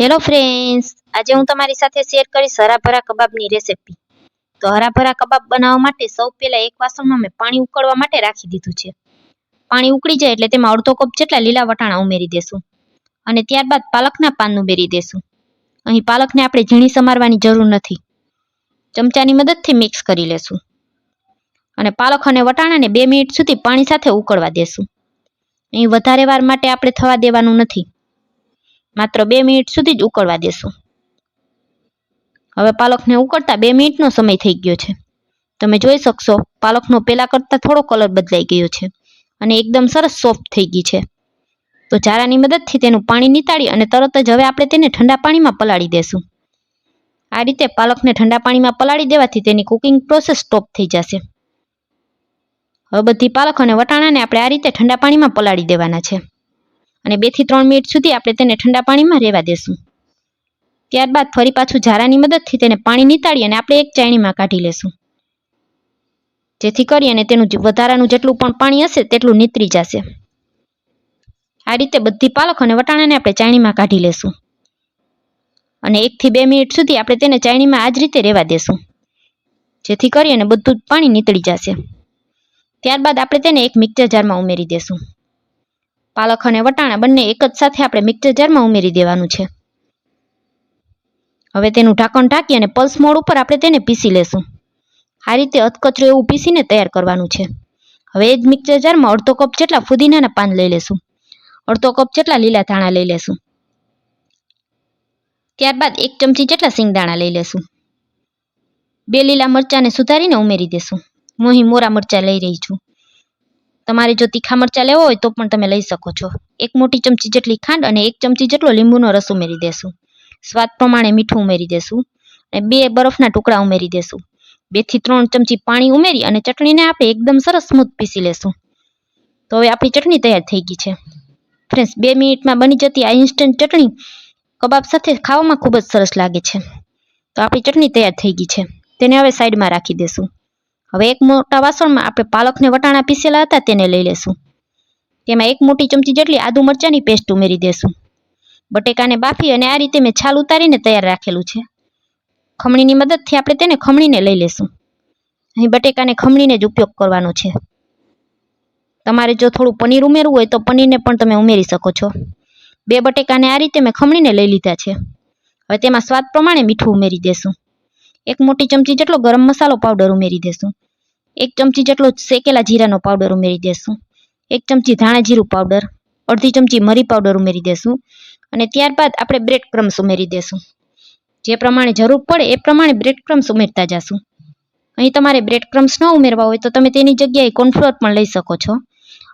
Hello friends આજે હું તમારી સાથે શેર કરીશ હરાભરા કબાબની રેસિપી તો હરાભરા કબાબ બનાવવા માટે સૌ પહેલાં એક વાસણમાં મેં પાણી ઉકળવા માટે રાખી દીધું છે. પાણી ઉકળી જાય એટલે તેમાં અડધો કપ જેટલા લીલા વટાણા ઉમેરી દેશું. અને ત્યારબાદ પાલકના પાન ઉમેરી દેશું. અહીં પાલકને આપણે ઝીણી સમારવાની જરૂર નથી. ચમચાની મદદથી મિક્સ કરી લેશું. અને પાલક અને વટાણાને બે મિનિટ સુધી પાણી સાથે ઉકળવા દેશું. અહીં વધારે વાર માટે આપણે થવા દેવાનું નથી. માત્ર બે મિનિટ સુધી જ ઉકળવા દેશું. હવે પાલકને ઉકળતા બે મિનિટનો સમય થઈ ગયો છે. તમે જોઈ શકશો, પાલકનો પહેલાં કરતાં થોડો કલર બદલાઈ ગયો છે અને એકદમ સરસ સોફ્ટ થઈ ગઈ છે. તો ઝારાની મદદથી તેનું પાણી નીતાળી અને તરત જ હવે આપણે તેને ઠંડા પાણીમાં પલાળી દેશું. આ રીતે પાલકને ઠંડા પાણીમાં પલાળી દેવાથી તેની કુકિંગ પ્રોસેસ સ્ટોપ થઈ જશે. હવે બધી પાલક અને વટાણાને આપણે આ રીતે ઠંડા પાણીમાં પલાળી દેવાના છે. અને બેથી ત્રણ મિનિટ સુધી આપણે તેને ઠંડા પાણીમાં રહેવા દેશું. ત્યારબાદ ફરી પાછું ઝારાની મદદથી તેને પાણી નીતાળી અને આપણે એક ચાયણીમાં કાઢી લેશું. જેથી કરી અને તેનું વધારાનું જેટલું પણ પાણી હશે તેટલું નીતરી જશે. આ રીતે બધી પાલક અને વટાણાને આપણે ચાયણીમાં કાઢી લેશું. અને એકથી બે મિનિટ સુધી આપણે તેને ચાયણીમાં આ જ રીતે રહેવા દેશું. જેથી કરી અને બધું જ પાણી નીતળી જશે. ત્યારબાદ આપણે તેને એક મિક્સર જારમાં ઉમેરી દેશું. પાલક અને વટાણા બંને એક જ સાથે આપણે મિક્સર જારમાં ઉમેરી દેવાનું છે. હવે તેનું ઢાંકણ ઢાંકી અને પલ્સ મોડ ઉપર આપણે તેને પીસી લેશું. આ રીતે અધકચરું એવું પીસીને તૈયાર કરવાનું છે. હવે એ જ મિક્સર જારમાં અડધો કપ જેટલા ફુદીનાના પાન લઈ લેશું. અડધો કપ જેટલા લીલા ધાણા લઈ લેશું. ત્યારબાદ એક ચમચી જેટલા સિંગદાણા લઈ લેશું. બે લીલા મરચાંને સુધારીને ઉમેરી દેશું. હું અહીં મોરા મરચાં લઈ રહી છું. તમારે જો તીખા મરચાં લેવો હોય તો પણ તમે લઈ શકો છો. એક મોટી ચમચી જેટલી ખાંડ અને એક ચમચી જેટલો લીંબુનો રસ ઉમેરી દેશું. સ્વાદ પ્રમાણે મીઠું ઉમેરી દેશું અને બે બરફના ટુકડા ઉમેરી દેશું. બેથી ત્રણ ચમચી પાણી ઉમેરી અને ચટણીને આપણે એકદમ સરસ સ્મૂથ પીસી લેશું. તો હવે આપણી ચટણી તૈયાર થઈ ગઈ છે. ફ્રેન્ડ્સ, બે મિનિટમાં બની જતી આ ઇન્સ્ટન્ટ ચટણી કબાબ સાથે ખાવામાં ખૂબ જ સરસ લાગે છે. તો આપણી ચટણી તૈયાર થઈ ગઈ છે. તેને હવે સાઈડમાં રાખી દેશું. હવે એક મોટા વાસણમાં આપણે પાલકને વટાણા પીસેલા હતા તેને લઈ લેશું. તેમાં એક મોટી ચમચી જેટલી આદુ મરચાંની પેસ્ટ ઉમેરી દેશું. બટેકાને બાફી અને આ રીતે મેં છાલ ઉતારીને તૈયાર રાખેલું છે. ખમણીની મદદથી આપણે તેને ખમણીને લઈ લેશું. અહીં બટેકાને ખમણીને જ ઉપયોગ કરવાનો છે. તમારે જો થોડું પનીર ઉમેરવું હોય તો પનીરને પણ તમે ઉમેરી શકો છો. બે બટેકાને આ રીતે મેં ખમણીને લઈ લીધા છે. હવે તેમાં સ્વાદ પ્રમાણે મીઠું ઉમેરી દેશું. એક મોટી ચમચી જેટલો ગરમ મસાલો પાવડર ઉમેરી દેશું. એક ચમચી જેટલો શેકેલા જીરાનો પાવડર ઉમેરી દેશું. એક ચમચી ધાણા જીરું પાવડર અડધી ચમચી મરી પાવડર ઉમેરી દેશું. અને ત્યારબાદ આપણે બ્રેડ ક્રમ્સ ઉમેરી દેશું. જે પ્રમાણે જરૂર પડે એ પ્રમાણે બ્રેડ ક્રમ્સ ઉમેરતા જશું. અહીં તમારે બ્રેડ ક્રમ્સ ન ઉમેરવા હોય તો તમે તેની જગ્યાએ કોર્નફ્લોર પણ લઈ શકો છો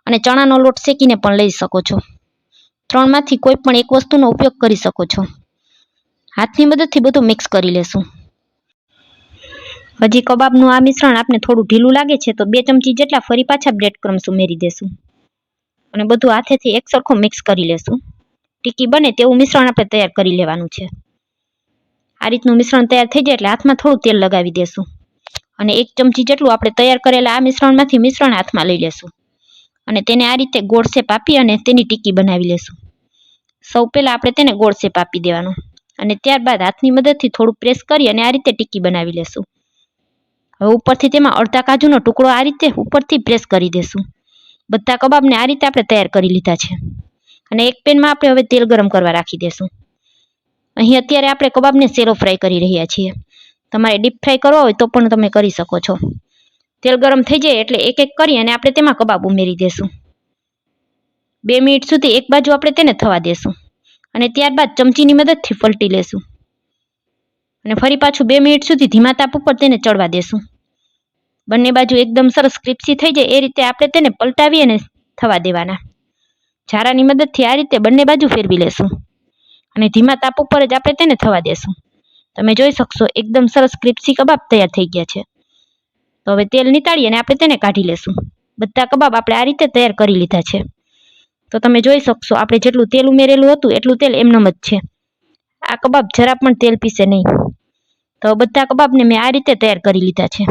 અને ચણાનો લોટ શેકીને પણ લઈ શકો છો. ત્રણમાંથી કોઈ પણ એક વસ્તુનો ઉપયોગ કરી શકો છો. હાથની મદદથી બધું મિક્સ કરી લેશું. હજી કબાબનું આ મિશ્રણ આપને થોડું ઢીલું લાગે છે, તો બે ચમચી જેટલા ફરી પાછા બ્રેડ ક્રમ્સ ઉમેરી દેશું. અને બધું હાથેથી એક સરખું મિક્સ કરી લેશું. ટીકી બને તેવું મિશ્રણ આપણે તૈયાર કરી લેવાનું છે. આ રીતનું મિશ્રણ તૈયાર થઈ જાય એટલે હાથમાં થોડું તેલ લગાવી દેશું. અને એક ચમચી જેટલું આપણે તૈયાર કરેલા આ મિશ્રણમાંથી મિશ્રણ હાથમાં લઈ લેશું. અને તેને આ રીતે ગોળ શેપ આપી અને તેની ટીકી બનાવી લેશું. સૌ પહેલાં આપણે તેને ગોળ શેપ આપી દેવાનો. અને ત્યારબાદ હાથની મદદથી થોડું પ્રેસ કરી અને આ રીતે ટીકી બનાવી લેશું. હવે ઉપરથી તેમાં અડધા કાજુનો ટુકડો આ રીતે ઉપરથી પ્રેસ કરી દેશું. બધા કબાબને આ રીતે આપણે તૈયાર કરી લીધા છે. અને એક પેનમાં આપણે હવે તેલ ગરમ કરવા રાખી દેશું. અહીં અત્યારે આપણે કબાબને સેલો ફ્રાય કરી રહ્યા છીએ. તમારે ડીપ ફ્રાય કરવા હોય તો પણ તમે કરી શકો છો. તેલ ગરમ થઈ જાય એટલે એક એક કરી અને આપણે તેમાં કબાબ ઉમેરી દેશું. બે મિનિટ સુધી એક બાજુ આપણે તેને થવા દેશું. અને ત્યારબાદ ચમચીની મદદથી પલટી લેશું. અને ફરી પાછું બે મિનિટ સુધી ધીમા તાપ ઉપર તેને ચડવા દેશું. બંને બાજુ એકદમ સરસ ક્રિપ્સી થઈ જાય, એ રીતે આપણે તેને પલટાવી અને થવા દેવાના. ઝારાની મદદથી આ રીતે બંને બાજુ ફેરવી લેશું. અને ધીમા તાપ ઉપર જ આપણે તેને થવા દેશું. તમે જોઈ શકશો, એકદમ સરસ ક્રિપ્સી કબાબ તૈયાર થઈ ગયા છે. તો હવે તેલ નીતાળી અને આપણે તેને કાઢી લેશું. બધા કબાબ આપણે આ રીતે તૈયાર કરી લીધા છે. તો તમે જોઈ શકશો, આપણે જેટલું તેલ ઉમેરેલું હતું, એટલું તેલ એમનેમ જ છે. આ કબાબ જરા પણ તેલ પીસે નહીં. તો બધા કબાબને મેં આ રીતે તૈયાર કરી લીધા છે.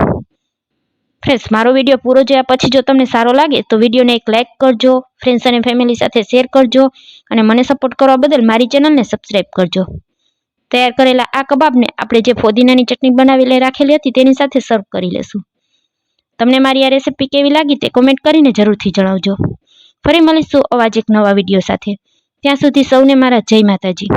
ફ્રેન્ડ્સ મારો વીડિયો પૂરો જોયા પછી જો તમને સારો લાગે તો વિડીયોને એક લાઇક કરજો. ફ્રેન્ડ્સ અને ફેમિલી સાથે શેર કરજો અને મને સપોર્ટ કરવા બદલ મારી ચેનલને સબસ્ક્રાઈબ કરજો. તૈયાર કરેલા આ કબાબને આપણે જે ફોદીનાની ચટણી બનાવીને રાખેલી હતી તેની સાથે સર્વ કરી લેશું. તમને મારી આ રેસીપી કેવી લાગી તે કોમેન્ટ કરીને જરૂરથી જણાવજો. ફરી મળીશું અવાજ એક નવા વીડિયો સાથે. ત્યાં સુધી સૌને મારા જય માતાજી.